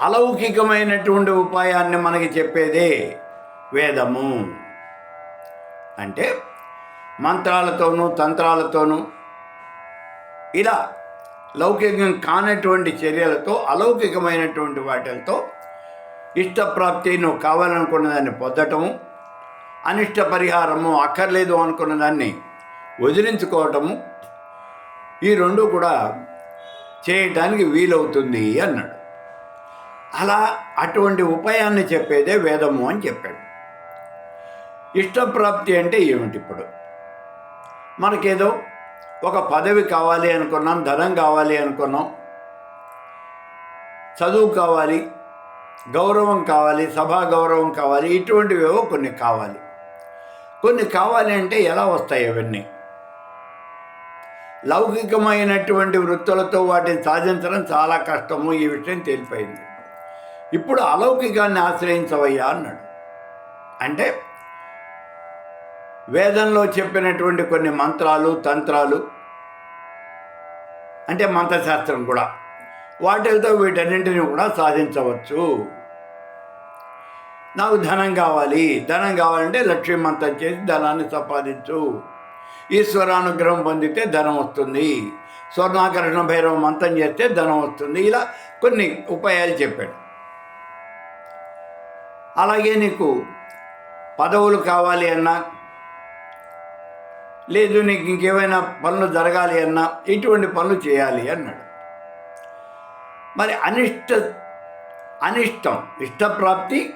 అలౌకికమైనటువంటి ఉపాయాన్ని మనకి చెప్పేదే వేదము. అంటే మంత్రాలతోనూ తంత్రాలతోనూ ఇలా లౌకికం కానటువంటి చర్యలతో అలౌకికమైనటువంటి వాటితో ఇష్టప్రాప్తి నువ్వు కావాలనుకున్న దాన్ని పొందటము అనిష్ట పరిహారము అక్కర్లేదు అనుకున్న దాన్ని వదిలించుకోవటము ఈ రెండు కూడా చేయటానికి వీలవుతుంది అన్నాడు. అలా అటువంటి ఉపాయాన్ని చెప్పేదే వేదము అని చెప్పాడు. ఇష్టప్రాప్తి అంటే ఏమిటి ఇప్పుడు? మనకేదో ఒక పదవి కావాలి అనుకున్నాం ధనం కావాలి అనుకున్నాం చదువు కావాలి గౌరవం కావాలి సభా గౌరవం కావాలి ఇటువంటివేవో కొన్ని కావాలి. కొన్ని కావాలి అంటే ఎలా వస్తాయి అవన్నీ? లౌకికమైనటువంటి వృత్తులతో వాటిని సాధించడం చాలా కష్టము ఈ విషయం తెలిపైంది ఇప్పుడు అలౌకికాన్ని ఆశ్రయించవయ్యా అన్నాడు. అంటే వేదంలో చెప్పినటువంటి కొన్ని మంత్రాలు తంత్రాలు అంటే మంత్రశాస్త్రం కూడా వాటితో వీటన్నింటిని కూడా సాధించవచ్చు. నాకు ధనం కావాలి ధనం కావాలంటే లక్ష్మీ మంత్రం చేసి ధనాన్ని సంపాదించు. ఈశ్వరానుగ్రహం పొందితే ధనం వస్తుంది. స్వర్ణాకర్షణ భైరవ మంత్రం చేస్తే ధనం వస్తుంది. ఇలా కొన్ని ఉపాయాలు చెప్పాడు. అలాగే నీకు పదవులు కావాలి అన్నా లేదు నీకు ఇంకేమైనా పనులు జరగాలి అన్నా ఇటువంటి పనులు చేయాలి అన్నాడు. మరి అనిష్ట అనిష్టం ఇష్టప్రాప్తి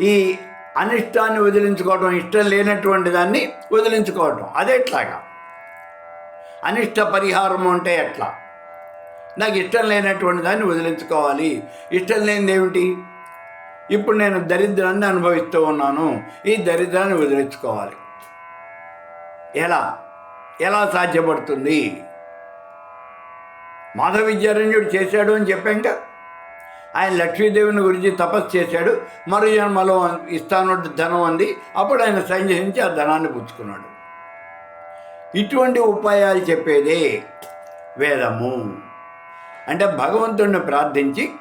ఈ అనిష్టాన్ని వదిలించుకోవడం ఇష్టం లేనటువంటి దాన్ని వదిలించుకోవటం అదే ఎట్లాగా? అనిష్ట పరిహారం అంటే ఎట్లా? నాకు ఇష్టం లేనటువంటి దాన్ని వదిలించుకోవాలి. ఇష్టం లేనిది ఏమిటి? ఇప్పుడు నేను దరిద్రాన్ని అనుభవిస్తూ ఉన్నాను. ఈ దరిద్రాన్ని వదిలించుకోవాలి. ఎలా? ఎలా సాధ్యపడుతుంది? మాధవ విద్యారణ్యుడు చేశాడు అని చెప్పాక ఆయన లక్ష్మీదేవిని గురించి తపస్సు చేశాడు. మరో జన్మలో ఇస్తాను ధనం అంది. అప్పుడు ఆయన సంజయించి ఆ ధనాన్ని పుచ్చుకున్నాడు. ఇటువంటి ఉపాయాలు చెప్పేదే వేదము. అంటే భగవంతుడిని ప్రార్థించి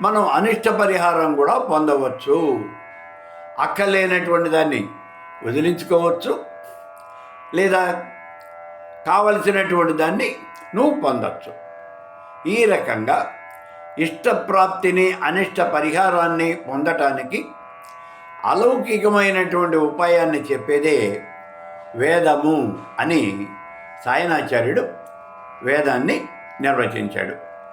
మనం అనిష్ట పరిహారం కూడా పొందవచ్చు. అక్కర్లేనటువంటి దాన్ని వదిలించుకోవచ్చు. లేదా కావలసినటువంటి దాన్ని నువ్వు పొందవచ్చు ఈ రకంగా ఇష్టప్రాప్తిని అనిష్ట పరిహారాన్ని పొందటానికి అలౌకికమైనటువంటి ఉపాయాన్ని చెప్పేదే వేదము అని సాయనాచార్యుడు వేదాన్ని నిర్వచించాడు.